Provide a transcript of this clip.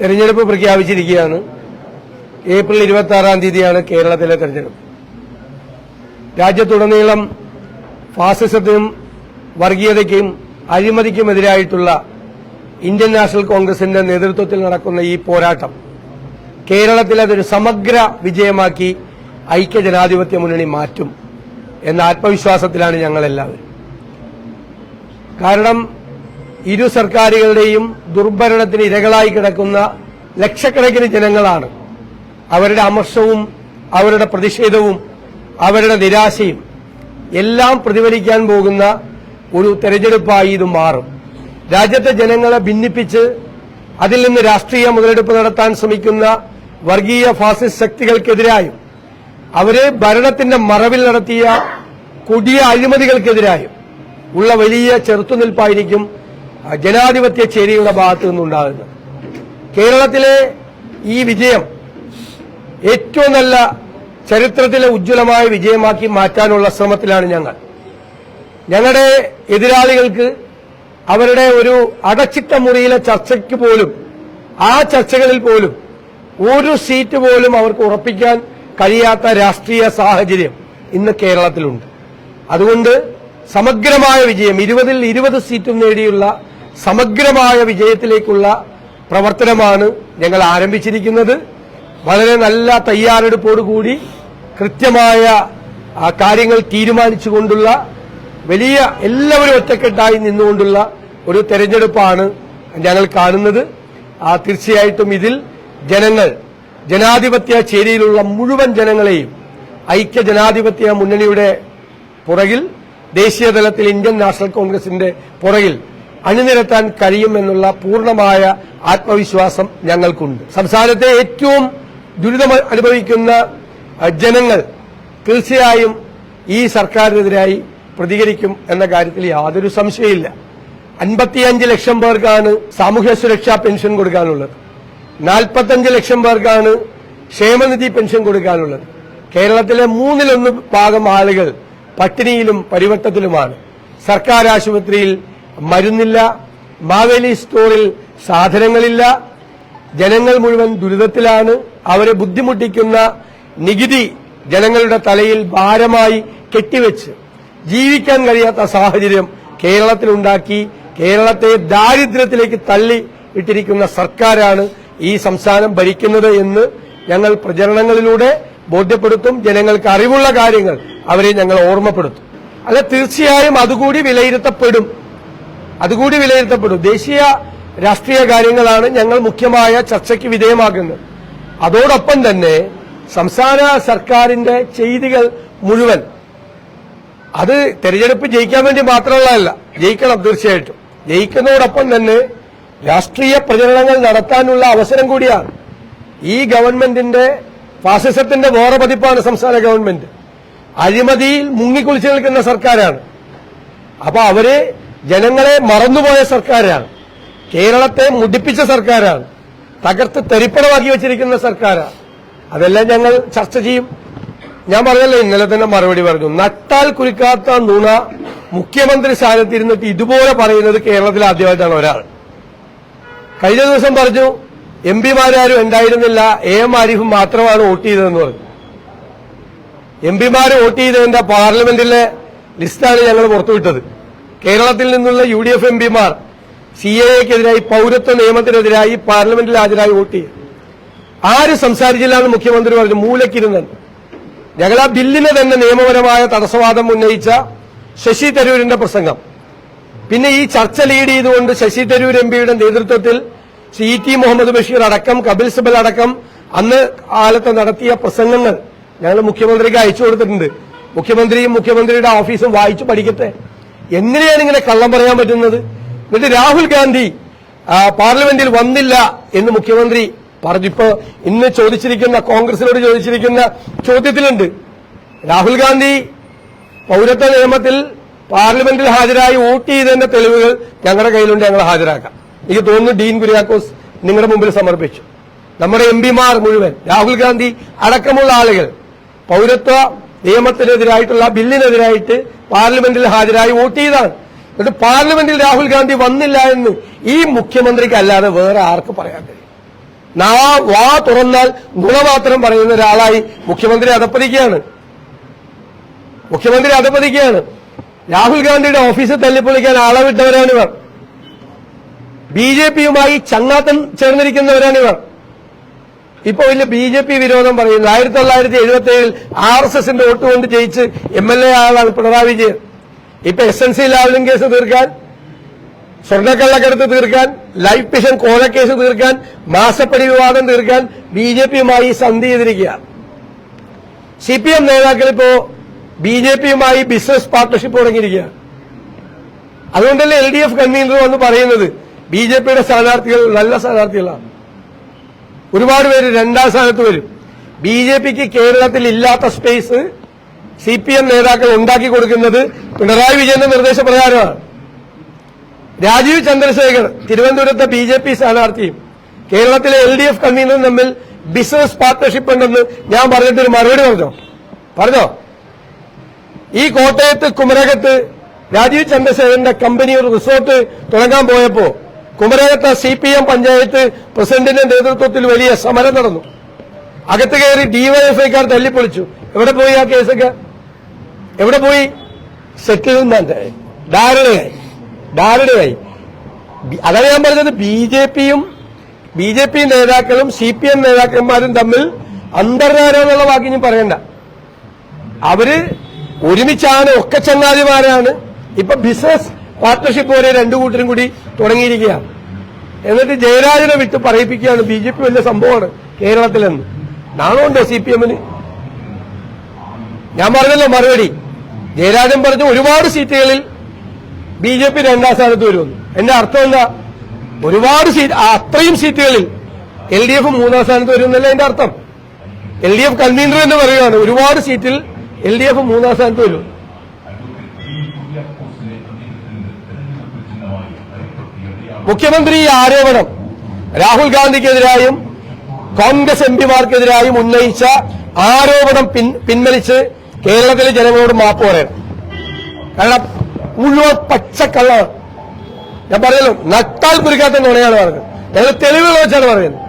തെരഞ്ഞെടുപ്പ് പ്രഖ്യാപിച്ചിരിക്കുകയാണ്. ഏപ്രിൽ ഇരുപത്തി ആറാം തീയതിയാണ് കേരളത്തിലെ തെരഞ്ഞെടുപ്പ്. രാജ്യത്തുടനീളം ഫാസിസത്തിനും വർഗീയതയ്ക്കും അഴിമതിക്കുമെതിരായിട്ടുള്ള ഇന്ത്യൻ നാഷണൽ കോൺഗ്രസിന്റെ നേതൃത്വത്തിൽ നടക്കുന്ന ഈ പോരാട്ടം കേരളത്തിൽ അതൊരു സമഗ്ര വിജയമാക്കി ഐക്യ ജനാധിപത്യ മുന്നണി മാറ്റും എന്ന ആത്മവിശ്വാസത്തിലാണ് ഞങ്ങളെല്ലാവരും. കാരണം ഇരു സർക്കാരുകളുടെയും ദുർഭരണത്തിന് ഇരകളായി കിടക്കുന്ന ലക്ഷക്കണക്കിന് ജനങ്ങളാണ്. അവരുടെ അമർഷവും അവരുടെ പ്രതിഷേധവും അവരുടെ നിരാശയും എല്ലാം പ്രതിഫലിക്കാൻ പോകുന്ന ഒരു തെരഞ്ഞെടുപ്പായി ഇത് മാറും. രാജ്യത്തെ ജനങ്ങളെ ഭിന്നിപ്പിച്ച് അതിൽ നിന്ന് രാഷ്ട്രീയ മുതലെടുപ്പ് നടത്താൻ ശ്രമിക്കുന്ന വർഗീയ ഫാസിസ്റ്റ് ശക്തികൾക്കെതിരായും അവരെ ഭരണത്തിന്റെ മറവിൽ നടത്തിയ കൊടിയ അഴിമതികൾക്കെതിരായും ഉള്ള വലിയ ചെറുത്തുനിൽപ്പായിരിക്കും ജനാധിപത്യ ചേരിയുടെ ഭാഗത്തു നിന്നുണ്ടാകുന്നത്. കേരളത്തിലെ ഈ വിജയം ഏറ്റവും നല്ല ചരിത്രത്തിലെ ഉജ്ജ്വലമായ വിജയമാക്കി മാറ്റാനുള്ള ശ്രമത്തിലാണ് ഞങ്ങൾ. ഞങ്ങളുടെ എതിരാളികൾക്ക് അവരുടെ ഒരു അടച്ചിട്ട മുറിയിലെ ചർച്ചയ്ക്ക് പോലും ആ ചർച്ചകളിൽ പോലും ഒരു സീറ്റ് പോലും അവർക്ക് ഉറപ്പിക്കാൻ കഴിയാത്ത രാഷ്ട്രീയ സാഹചര്യം ഇന്ന് കേരളത്തിലുണ്ട്. അതുകൊണ്ട് സമഗ്രമായ വിജയം ഇരുപതിൽ ഇരുപത് സീറ്റും നേടിയുള്ള സമഗ്രമായ വിജയത്തിലേക്കുള്ള പ്രവർത്തനമാണ് ഞങ്ങൾ ആരംഭിച്ചിരിക്കുന്നത്. വളരെ നല്ല തയ്യാറെടുപ്പോടുകൂടി കൃത്യമായ കാര്യങ്ങൾ തീരുമാനിച്ചുകൊണ്ടുള്ള വലിയ എല്ലാവരും ഒറ്റക്കെട്ടായി നിന്നുകൊണ്ടുള്ള ഒരു തെരഞ്ഞെടുപ്പാണ് ഞങ്ങൾ കാണുന്നത്. ആ തീർച്ചയായിട്ടും ഇതിൽ ജനങ്ങൾ ജനാധിപത്യ ചേരിയിലുള്ള മുഴുവൻ ജനങ്ങളെയും ഐക്യ ജനാധിപത്യ മുന്നണിയുടെ പുറകിൽ ദേശീയ തലത്തിൽ ഇന്ത്യൻ നാഷണൽ കോൺഗ്രസിന്റെ പുറകിൽ അണിനിരത്താൻ കഴിയുമെന്നുള്ള പൂർണമായ ആത്മവിശ്വാസം ഞങ്ങൾക്കുണ്ട്. സംസ്ഥാനത്തെ ഏറ്റവും ദുരിതം അനുഭവിക്കുന്ന ജനങ്ങൾ തീർച്ചയായും ഈ സർക്കാരിനെതിരായി പ്രതികരിക്കും എന്ന കാര്യത്തിൽ യാതൊരു സംശയമില്ല അൻപത്തിയഞ്ച് ലക്ഷം പേർക്കാണ് സാമൂഹ്യ സുരക്ഷാ പെൻഷൻ കൊടുക്കാനുള്ളത്. നാൽപ്പത്തഞ്ച് ലക്ഷം പേർക്കാണ് ക്ഷേമനിധി പെൻഷൻ കൊടുക്കാനുള്ളത്. കേരളത്തിലെ മൂന്നിലൊന്ന് ഭാഗം ആളുകൾ പട്ടിണിയിലും പരിവട്ടത്തിലുമാണ്. സർക്കാർ ആശുപത്രിയിൽ മരുന്നില്ല മാവേലി സ്റ്റോറിൽ സാധനങ്ങളില്ല ജനങ്ങൾ മുഴുവൻ ദുരിതത്തിലാണ് അവരെ ബുദ്ധിമുട്ടിക്കുന്ന നികുതി ജനങ്ങളുടെ തലയിൽ ഭാരമായി കെട്ടിവെച്ച് ജീവിക്കാൻ കഴിയാത്ത സാഹചര്യം കേരളത്തിലുണ്ടാക്കി കേരളത്തെ ദാരിദ്ര്യത്തിലേക്ക് തള്ളി ഇട്ടിരിക്കുന്ന സർക്കാരാണ് ഈ സംസ്ഥാനം ഭരിക്കുന്നത് എന്ന് ഞങ്ങൾ പ്രചരണങ്ങളിലൂടെ ബോധ്യപ്പെടുത്തും. ജനങ്ങൾക്ക് അറിവുള്ള കാര്യങ്ങൾ അവരെ ഞങ്ങൾ ഓർമ്മപ്പെടുത്തും. അല്ല തീർച്ചയായും അതുകൂടി വിലയിരുത്തപ്പെടും. അതുകൂടി വിലയിരുത്തപ്പെടും. ദേശീയ രാഷ്ട്രീയ കാര്യങ്ങളാണ് ഞങ്ങൾ മുഖ്യമായ ചർച്ചയ്ക്ക് വിധേയമാക്കുന്നത് അതോടൊപ്പം തന്നെ സംസ്ഥാന സർക്കാരിന്റെ ചെയ്തികൾ മുഴുവൻ അത് തെരഞ്ഞെടുപ്പ് ജയിക്കാൻ വേണ്ടി മാത്രമുള്ളതല്ല ജയിക്കണം തീർച്ചയായിട്ടും. ജയിക്കുന്നതോടൊപ്പം തന്നെ രാഷ്ട്രീയ പ്രചരണങ്ങൾ നടത്താനുള്ള അവസരം കൂടിയാണ്. ഈ ഗവൺമെന്റിന്റെ ഫാസിസത്തിന്റെ വേറെ പതിപ്പാണ് സംസ്ഥാന ഗവൺമെന്റ്. അഴിമതിയിൽ മുങ്ങിക്കുളിച്ചു നിൽക്കുന്ന സർക്കാരാണ്. അപ്പൊ അവർ ജനങ്ങളെ മറന്നുപോയ സർക്കാരാണ്. കേരളത്തെ മുടിപ്പിച്ച സർക്കാരാണ്. തകർത്ത് തെരിപ്പണമാക്കി വെച്ചിരിക്കുന്ന സർക്കാരാണ്. അതെല്ലാം ഞങ്ങൾ ചർച്ച ചെയ്യും. ഞാൻ പറഞ്ഞല്ലോ ഇന്നലെ തന്നെ മറുപടി പറഞ്ഞു. നട്ടാൽ കുരുക്കാത്ത നുണ മുഖ്യമന്ത്രി സ്ഥാനത്തിരുന്നിട്ട് ഇതുപോലെ പറയുന്നത് കേരളത്തിൽ ആദ്യമായിട്ടാണ് ഒരാൾ. കഴിഞ്ഞ ദിവസം പറഞ്ഞു എം പിമാരാരും ഉണ്ടായിരുന്നില്ല. എ എം ആരിഫും മാത്രമാണ് വോട്ട് ചെയ്തതെന്ന് പറഞ്ഞു. എം പിമാർ വോട്ട് ചെയ്തതിന്റെ പാർലമെന്റിലെ ലിസ്റ്റാണ് ഞങ്ങൾ പുറത്തുവിട്ടത്. കേരളത്തിൽ നിന്നുള്ള യു ഡി എഫ് എം പിമാർ സി എക്കെതിരായി പൌരത്വ നിയമത്തിനെതിരായി പാർലമെന്റിൽ ഹാജരായി വോട്ട് ചെയ്യും ആര് സംസാരിച്ചില്ല എന്ന് മുഖ്യമന്ത്രി പറഞ്ഞു. മൂലക്കിരുന്നൻ. ഞങ്ങൾ ആ ബില്ലിന് തന്നെ നിയമപരമായ തടസ്സവാദം ഉന്നയിച്ച ശശി തരൂരിന്റെ പ്രസംഗം. പിന്നെ ഈ ചർച്ച ലീഡ് ചെയ്തുകൊണ്ട് ശശി തരൂർ എം പിയുടെ നേതൃത്വത്തിൽ സി ടി മുഹമ്മദ് ബഷീർ അടക്കം കപിൽ സിബൽ അടക്കം അന്ന് കാലത്ത് നടത്തിയ പ്രസംഗങ്ങൾ ഞങ്ങൾ മുഖ്യമന്ത്രിക്ക് അയച്ചു കൊടുത്തിട്ടുണ്ട്. മുഖ്യമന്ത്രിയും മുഖ്യമന്ത്രിയുടെ ഓഫീസും വായിച്ചു പഠിക്കട്ടെ. എങ്ങനെയാണ് ഇങ്ങനെ കള്ളം പറയാൻ പറ്റുന്നത്? എന്നിട്ട് രാഹുൽ ഗാന്ധി പാർലമെന്റിൽ വന്നില്ല എന്ന് മുഖ്യമന്ത്രി പറഞ്ഞു. പറഞ്ഞിപ്പോ ഇന്ന് ചോദിച്ചിരിക്കുന്ന കോൺഗ്രസിനോട് ചോദിച്ചിരിക്കുന്ന ചോദ്യത്തിലുണ്ട്. രാഹുൽ ഗാന്ധി പൌരത്വ നിയമത്തിൽ പാർലമെന്റിൽ ഹാജരായി വോട്ട് ചെയ്തതിന്റെ തെളിവുകൾ ഞങ്ങളുടെ കയ്യിലുണ്ട് ഞങ്ങൾ ഹാജരാക്കാം. എനിക്ക് തോന്നുന്നു ഡീൻ കുര്യാക്കോസ് നിങ്ങളുടെ മുമ്പിൽ സമർപ്പിച്ചു. നമ്മുടെ എം മുഴുവൻ രാഹുൽ ഗാന്ധി അടക്കമുള്ള ആളുകൾ പൌരത്വ നിയമത്തിനെതിരായിട്ടുള്ള ബില്ലിനെതിരായിട്ട് പാർലമെന്റിൽ ഹാജരായി വോട്ട് ചെയ്താണ് എന്നിട്ട് പാർലമെന്റിൽ രാഹുൽ ഗാന്ധി വന്നില്ല എന്ന് ഈ മുഖ്യമന്ത്രിക്ക് അല്ലാതെ വേറെ ആർക്ക് പറയാൻ കഴിയും? നാ വാ തുറന്നാൽ നുണ മാത്രം പറയുന്ന ഒരാളായി മുഖ്യമന്ത്രി അധപ്പതിക്കുകയാണ് മുഖ്യമന്ത്രി അധപ്പതിക്കുകയാണ് രാഹുൽ ഗാന്ധിയുടെ ഓഫീസിൽ തല്ലിപ്പൊളിക്കാൻ ആളെ വിട്ടവരാണിവർ ബി ജെ പിയുമായി ചങ്ങാത്തം ചേർന്നിരിക്കുന്നവരാണിവർ ഇപ്പൊ വലിയ ബി ജെ പി വിരോധം പറയുന്നു ആയിരത്തി തൊള്ളായിരത്തി എഴുപത്തി ഏഴിൽ ആർ എസ് എസിന്റെ വോട്ട് കൊണ്ട് ജയിച്ച് എം എൽ എ ആളാണ് പിണറായി വിജയൻ. ഇപ്പൊ S N C Lavalin case തീർക്കാൻ സ്വർണക്കള്ളക്കടത്ത് തീർക്കാൻ ലൈഫ് മിഷൻ കോഴക്കേസ് തീർക്കാൻ മാസപ്പടി വിവാദം തീർക്കാൻ ബി ജെ പിയുമായി സന്ധി ചെയ്തിരിക്കുകയാണ് സി പി എം നേതാക്കൾ ഇപ്പോ ബി ജെ പിയുമായി ബിസിനസ് പാർട്ണർഷിപ്പ് തുടങ്ങിയിരിക്കുകയാണ് അതുകൊണ്ടല്ലേ എൽ ഡി എഫ് കൺവീനർ എന്ന് പറയുന്നത്. ബി ജെ പിയുടെ സ്ഥാനാർത്ഥികൾ നല്ല സ്ഥാനാർത്ഥികളാണ്. ഒരുപാട് പേര് രണ്ടാം സ്ഥാനത്ത് വരും. ബി ജെ പിക്ക് കേരളത്തിൽ ഇല്ലാത്ത സ്പേസ് സി പി എം നേതാക്കൾ ഉണ്ടാക്കി കൊടുക്കുന്നത് പിണറായി വിജയന്റെ നിർദ്ദേശപ്രകാരമാണ്. രാജീവ് ചന്ദ്രശേഖർ തിരുവനന്തപുരത്തെ ബി ജെ പി സ്ഥാനാർത്ഥിയും കേരളത്തിലെ എൽ ഡി എഫ് കൺവീനറും തമ്മിൽ ബിസിനസ് പാർട്ട്ണർഷിപ്പ് ഉണ്ടെന്ന് ഞാൻ പറഞ്ഞിട്ടൊരു മറുപടി പറഞ്ഞോ? പറഞ്ഞോ? ഈ കോട്ടയത്ത് കുമരകത്ത് രാജീവ് ചന്ദ്രശേഖരന്റെ കമ്പനി ഒരു റിസോർട്ട് തുടങ്ങാൻ പോയപ്പോ കുമരകത്തെ സി പി എം പഞ്ചായത്ത് പ്രസിഡന്റിന്റെ നേതൃത്വത്തിൽ വലിയ സമരം നടന്നു. അകത്ത് കയറി ഡിവൈഎഫ്ഐക്കാർ തല്ലിപ്പൊളിച്ചു. എവിടെ പോയി ആ കേസൊക്കെ? എവിടെ പോയി? സെറ്റിൽമെന്റ് ധാരണയായി. ധാരണയായി. ബി- അതാണ് ഞാൻ പറഞ്ഞത്. ബി ജെ പിയും ബി ജെ പി നേതാക്കളും സി പി എം നേതാക്കന്മാരും തമ്മിൽ അന്തർധാര എന്നുള്ള വാക്ക് ഇനി പറയണ്ട. അവർ ഒരുമിച്ചാണ് ഒക്കെ ചങ്ങാതിമാരാണ്. ഇപ്പൊ ബിസിനസ് പാർട്ണർഷിപ്പ് വരെ രണ്ടു കൂട്ടരും കൂടി തുടങ്ങിയിരിക്കുകയാണ്. എന്നിട്ട് ജയരാജനെ വിട്ട് പറയിപ്പിക്കുകയാണ് ബി ജെ പി വലിയ സംഭവമാണ് കേരളത്തിലെന്ന്. നാണമുണ്ടോ സി പി എമ്മിന്? ഞാൻ പറഞ്ഞല്ലോ മറുപടി. ജയരാജൻ പറഞ്ഞു ഒരുപാട് സീറ്റുകളിൽ ബി ജെ പി രണ്ടാം സ്ഥാനത്ത് വരുമെന്ന്. എന്റെ അർത്ഥം എന്താ? ഒരുപാട് സീറ്റ് അത്രയും സീറ്റുകളിൽ എൽ ഡി എഫ് മൂന്നാം സ്ഥാനത്ത് വരുമെന്നല്ല എന്റെ അർത്ഥം. എൽ ഡി എഫ് കൺവീനർ എന്ന് പറയുകയാണ്. ഒരുപാട് സീറ്റിൽ എൽ ഡി എഫ് മൂന്നാം സ്ഥാനത്ത് വരും. മുഖ്യമന്ത്രി ആരോപണം. രാഹുൽ ഗാന്ധിക്കെതിരായും കോൺഗ്രസ് എം പിമാർക്കെതിരായും ഉന്നയിച്ച ആരോപണം പിൻവലിച്ച് കേരളത്തിലെ ജനങ്ങളോട് മാപ്പ് പറയണം. കാരണം മുഴുവൻ പച്ചക്കള്ളാണ്. ഞാൻ പറഞ്ഞല്ലോ നട്ടാൽ കുരുക്കാത്ത നുണയാണ് പറഞ്ഞത്. ഞങ്ങൾ തെളിവുകൾ വെച്ചാണ് പറയുന്നത്.